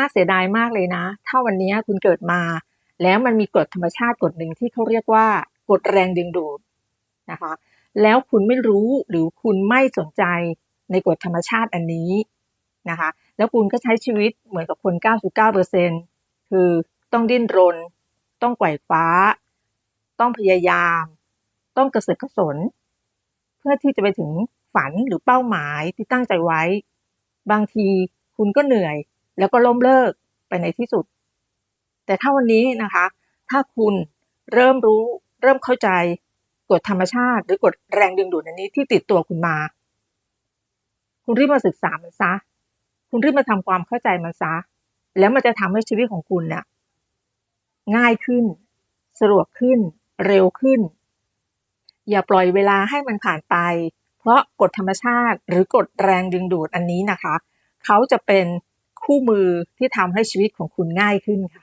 น่าเสียดายมากเลยนะ ถ้าวันนี้คุณเกิดมา แล้วมันมีกฎธรรมชาติกฎหนึ่งที่เขาเรียกว่ากฎแรงดึงดูดนะคะ แล้วคุณไม่รู้หรือคุณไม่สนใจในกฎธรรมชาติอันนี้นะคะ แล้วคุณก็ใช้ชีวิตเหมือนกับคน 99%คือต้องดิ้นรน ต้องไกว่คว้า ต้องพยายาม ต้องกระเสือกกระสน เพื่อที่จะไปถึงฝันหรือเป้าหมายที่ตั้งใจไว้ บางทีคุณก็เหนื่อย แล้วก็ล้มเลิกไปในที่สุด แต่ถ้าวันนี้นะคะ ถ้าคุณเริ่มรู้เริ่มเข้าใจกฎธรรมชาติหรือกฎแรงดึงดูดอันนี้ที่ติดตัวคุณมา คุณรีบมาศึกษามันซะ คุณรีบมาทำความเข้าใจมันซะ แล้วมันจะทำให้ชีวิตของคุณเนี่ยง่ายขึ้น สะดวกขึ้น เร็วขึ้น อย่าปล่อยเวลาให้มันผ่านไป เพราะกฎธรรมชาติหรือกฎแรงดึงดูดอันนี้นะคะ เขาจะเป็น คู่มือที่ทำให้ชีวิตของคุณง่ายขึ้นค่ะ